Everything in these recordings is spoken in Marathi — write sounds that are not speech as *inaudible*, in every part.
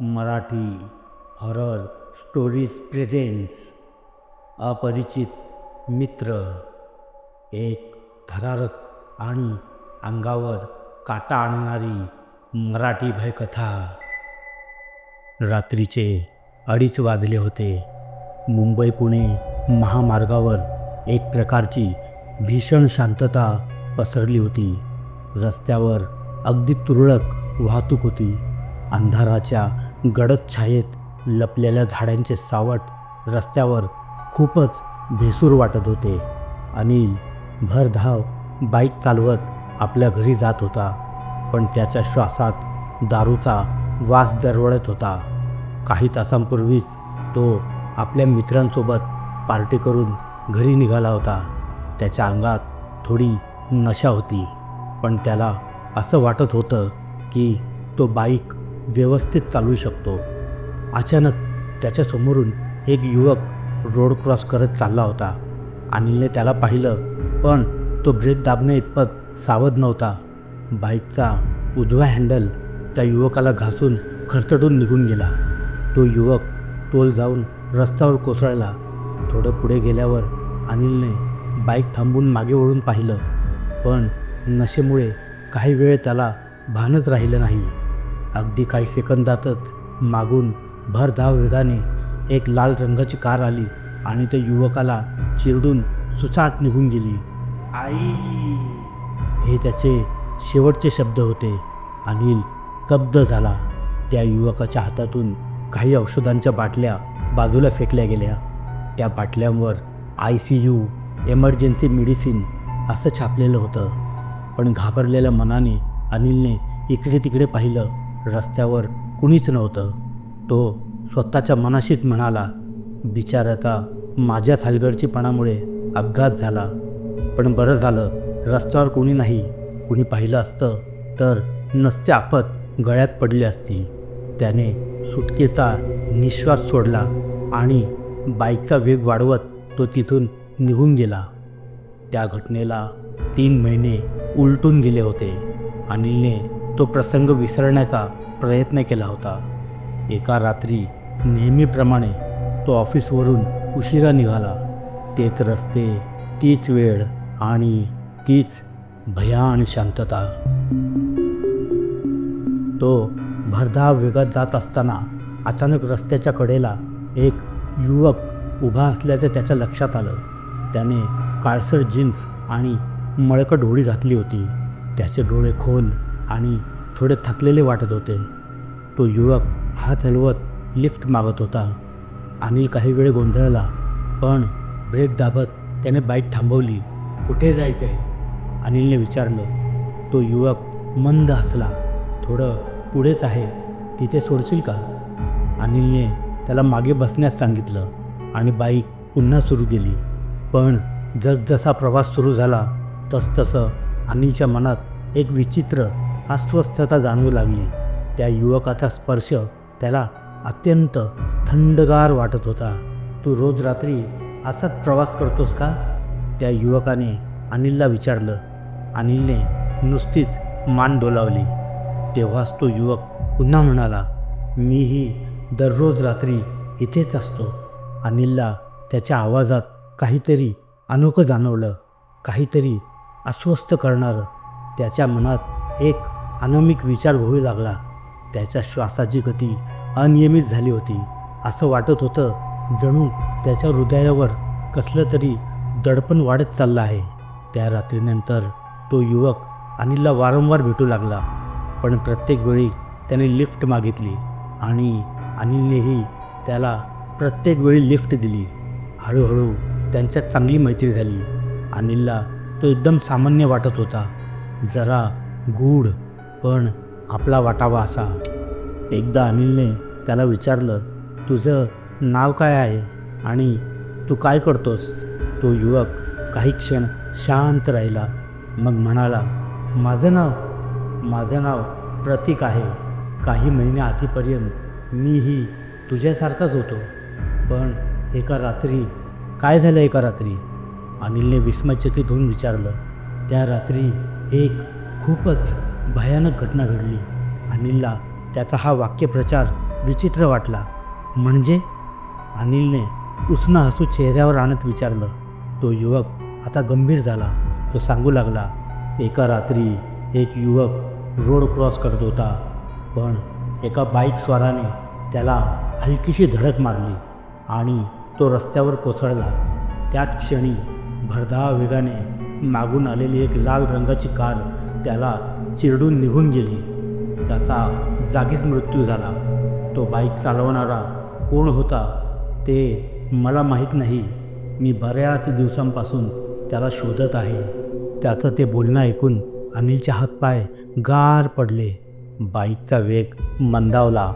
मराठी हॉरर स्टोरीज प्रेझेन्स अपरिचित मित्र एक थरारक आणि अंगावर काटा आणणारी मराठी भयकथा. रात्रीचे अडीच वाजले होते. मुंबई पुणे महामार्गावर एक प्रकारची भीषण शांतता पसरली होती. रस्त्यावर अगदी तुरळक वाहतूक होती. अंधाराच्या गडद छायेत लपलेल्या झाडांचे सावट रस्त्यावर खूपच भेसूर वाटत होते. अनिल भरधाव बाईक चालवत आपल्या घरी जात होता पण त्याच्या श्वासात दारूचा वास दरवळत होता. काही तासांपूर्वीच तो आपल्या मित्रांसोबत पार्टी करून घरी निघाला होता. त्याच्या अंगात थोडी नशा होती पण त्याला असं वाटत होतं की तो बाईक व्यवस्थित चालवू शकतो. अचानक त्याच्यासमोरून एक युवक रोड क्रॉस करत चालला होता. अनिलने त्याला पाहिलं पण तो ब्रेक दाबणे इतपत सावध नव्हता. बाईकचा उजवा हँडल त्या युवकाला घासून खरचडून निघून गेला. तो युवक टोल जाऊन रस्त्यावर कोसळला. थोडं पुढे गेल्यावर अनिलने बाईक थांबून मागे वळून पाहिलं पण नशेमुळे काही वेळ त्याला भानच राहिलं नाही. अगदी काही सेकंदातच मागून भरधाव वेगाने एक लाल रंगाची कार आली आणि त्या युवकाला चिरडून सुसाट निघून गेली. आई! हे त्याचे शेवटचे शब्द होते. अनिल कब्द झाला. त्या युवकाच्या हातातून काही औषधांच्या बाटल्या बाजूला फेकल्या गेल्या. त्या बाटल्यांवर I C U emergency medicine असं छापलेलं होतं. पण घाबरलेल्या मनाने अनिलने इकडे तिकडे पाहिलं. रस्त्यावर कुणीच नव्हतं. तो स्वतःच्या मनाशीच म्हणाला बिचाराचा माझ्या हलगर्जीपणामुळे अपघात झाला. पण बरं झालं रस्त्यावर कोणी नाही कुणी पाहिलं असतं तर नसते आपत गळ्यात पडली असती. त्याने सुटकेचा निश्वास सोडला आणि बाईकचा वेग वाढवत तो तिथून निघून गेला. त्या घटनेला तीन महिने उलटून गेले होते. अनिलने तो प्रसंग विसरण्याचा प्रयत्न केला होता. एका रात्री नेहमीप्रमाणे तो ऑफिसवरून उशिरा निघाला. तेच रस्ते तीच वेळ आणि तीच भयान शांतता. तो भरधाव वेगात जात असताना अचानक रस्त्याच्या कडेला एक युवक उभा असल्याचं त्याच्या लक्षात आलं. त्याने काळसर जीन्स आणि मळकट होळी घातली होती. त्याचे डोळे खोल आणि थोडे थकलेले वाटत होते. तो युवक हात हलवत लिफ्ट मागत होता. अनिल काही वेळ गोंधळला पण ब्रेक दाबत त्याने बाईक थांबवली. कुठे जायचं आहे अनिलने विचारलं. तो युवक मंद हसला. थोडं पुढेच आहे. तिथे सोडशील का? अनिलने त्याला मागे बसण्यास सांगितलं आणि बाईक पुन्हा सुरू केली. पण जसजसा प्रवास सुरू झाला तसतसं अनिलच्या मनात एक विचित्र अस्वस्थता जाणवू लागली. त्या युवकाचा स्पर्श त्याला अत्यंत थंडगार वाटत होता. तू रोज रात्री असाच प्रवास करतोस का? त्या युवकाने अनिलला विचारलं. अनिलने नुसतीच मान डोलावली. तेव्हाच तो युवक पुन्हा म्हणाला मीही दररोज रात्री इथेच असतो. अनिलला त्याच्या आवाजात काहीतरी अनोखं जाणवलं. काहीतरी अस्वस्थ करणारं त्याच्या मनात एक अनामिक विचार होऊ लागला. त्याच्या श्वासाची गती अनियमित झाली होती. असं वाटत होतं जणू त्याच्या हृदयावर कसलं तरी दडपण वाढत चाललं आहे. त्या रात्रीनंतर तो युवक अनिलला वारंवार भेटू लागला. पण प्रत्येक वेळी त्याने लिफ्ट मागितली आणि अनिलनेही त्याला प्रत्येक वेळी लिफ्ट दिली. हळूहळू त्यांच्यात चांगली मैत्री झाली. अनिलला तो एकदम सामान्य वाटत होता. जरा गूढ पण आपला वाटावा असा. एकदा अनिलने त्याला विचारलं तुझं नाव काय आहे आणि तू काय करतोस? तो युवक काही क्षण शांत राहिला. मग म्हणाला माझं नाव माझं नाव प्रतीक आहे. काही महिने आधीपर्यंत मीही तुझ्यासारखाच होतो. पण एका रात्री काय झालं एका रात्री? अनिलने विस्मयचकित होऊन विचारलं त्या रात्री एक खूपच भयानक घटना घडली. अनिलला त्याचा हा वाक्यप्रचार विचित्र वाटला. म्हणजे? अनिलने उसनं हसू चेहऱ्यावर आणत विचारलं. तो युवक आता गंभीर झाला. तो सांगू लागला एका रात्री एक युवक रोड क्रॉस करत होता. पण एका बाईक स्वाराने त्याला हलकीशी धडक मारली आणि तो रस्त्यावर कोसळला. त्याच क्षणी भरधाव वेगाने मागून आलेली एक लाल रंगाची कार त्याला चिरडून निघून गेली. त्याचा जागीच मृत्यू झाला. तो बाईक चालवणारा कोण होता ते मला माहीत नाही. मी बऱ्याच दिवसांपासून त्याला शोधत आहे. त्याचं ते बोलणं ऐकून अनिलचे हातपाय गार पडले. बाईकचा वेग मंदावला.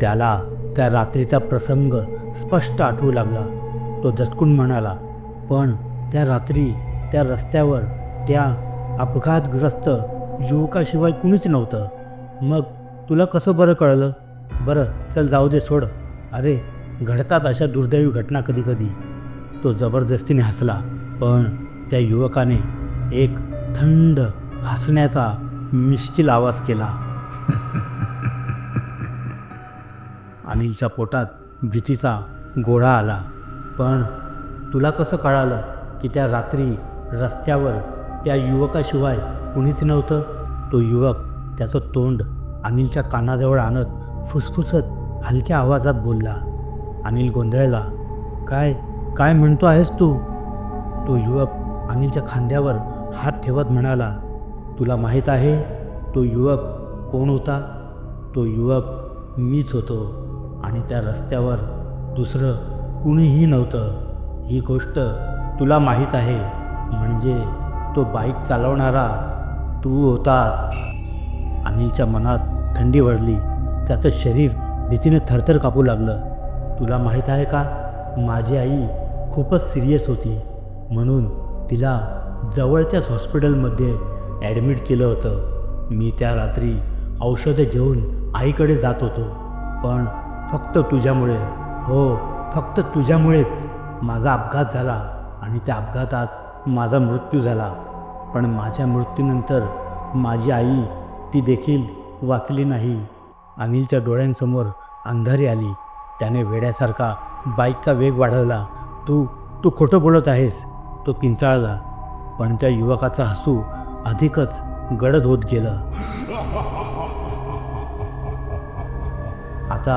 त्याला त्या रात्रीचा प्रसंग स्पष्ट आठवू लागला. तो दचकून म्हणाला पण त्या रात्री त्या रस्त्यावर त्या अपघातग्रस्त युवकाशिवाय कुणीच नव्हतं. मग तुला कसं बरं कळलं? बरं चल जाऊ दे सोड. अरे घडतात अशा दुर्दैवी घटना कधी कधी तो जबरदस्तीने हसला पण त्या युवकाने एक थंड हसण्याचा मिश्किल आवाज केला. *laughs* अनिलच्या पोटात भीतीचा गोळा आला. पण तुला कसं कळालं की त्या रात्री रस्त्यावर त्या युवकाशिवाय कुणीच नव्हतं. तो युवक त्याचं तोंड अनिलच्या कानाजवळ आणत फुसफुसत हलक्या आवाजात बोलला. अनिल गोंधळला. काय काय म्हणतो आहेस तू? तो युवक अनिलच्या खांद्यावर हात ठेवत म्हणाला. तुला माहीत आहे तो युवक कोण होता? तो युवक मीच होतो आणि त्या रस्त्यावर दुसरं कुणीही नव्हतं. ही गोष्ट तुला माहीत आहे. म्हणजे तो बाईक चालवणारा तू होतास. अनिलच्या मनात थंडी वाढली त्याचं शरीर भीतीने थरथर कापू लागलं. तुला माहीत आहे का? माझी आई खूपच सिरियस होती. म्हणून तिला जवळच्याच हॉस्पिटलमध्ये ॲडमिट केलं होतं. मी त्या रात्री औषधं घेऊन आईकडे जात होतो. पण फक्त तुझ्यामुळे. हो फक्त तुझ्यामुळेच माझा अपघात झाला आणि त्या अपघातात माझा मृत्यू झाला. पण माझ्या मृत्यूनंतर माझी आई ती देखील वाचली नाही. अनिलच्या डोळ्यांसमोर अंधारी आली. त्याने वेड्यासारखा बाईकचा वेग वाढवला. तू तू खोटं बोलत आहेस तो किंचाळला. पण त्या युवकाचा हसू अधिकच गडद होत गेलं. आता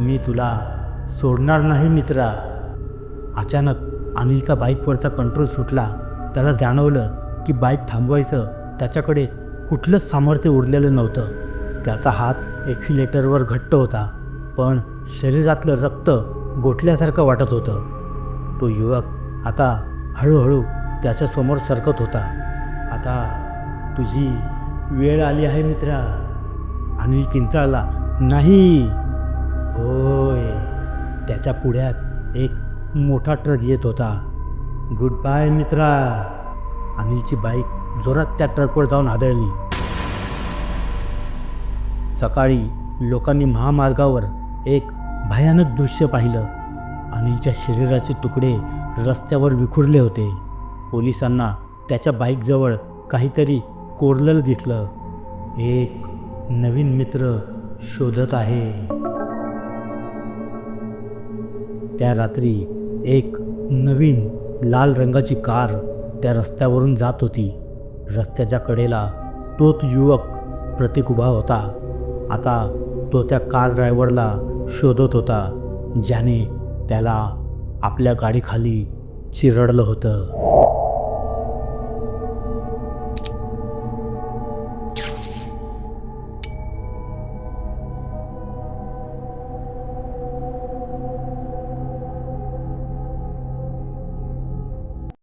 मी तुला सोडणार नाही मित्रा. अचानक अनिलचा बाईकवरचा कंट्रोल सुटला. त्याला जाणवलं की बाईक थांबवायचं त्याच्याकडे कुठलंच सामर्थ्य उरलेलं नव्हतं. त्याचा हात एक्सिलेटरवर घट्ट होता पण शरीरातलं रक्त गोठल्यासारखं वाटत होतं. तो युवक आता हळूहळू त्याच्यासमोर सरकत होता. आता तुझी वेळ आली आहे मित्रा. अनिल किंचाळला नाही. होय. त्याच्या पुढ्यात एक मोठा ट्रक येत होता. गुड बाय मित्रा. अनिलची बाईक जोरात त्या ट्रकवर जाऊन आदळली सकाळी लोकांनी महामार्गावर एक भयानक दृश्य पाहिलं. अनिलच्या शरीराचे तुकडे रस्त्यावर विखुरले होते. पोलिसांना त्याच्या बाईकजवळ काहीतरी कोरलेलं दिसलं. एक नवीन मित्र शोधत आहे. त्या रात्री एक नवीन लाल रंगाची कार त्या रस्त्यावरून जात होती. रस्त्याच्या कडेला तोच युवक प्रतीक उभा होता. आता तो त्या कार ड्रायव्हरला शोधत होता ज्याने त्याला आपल्या गाडीखाली चिरडलं होतं.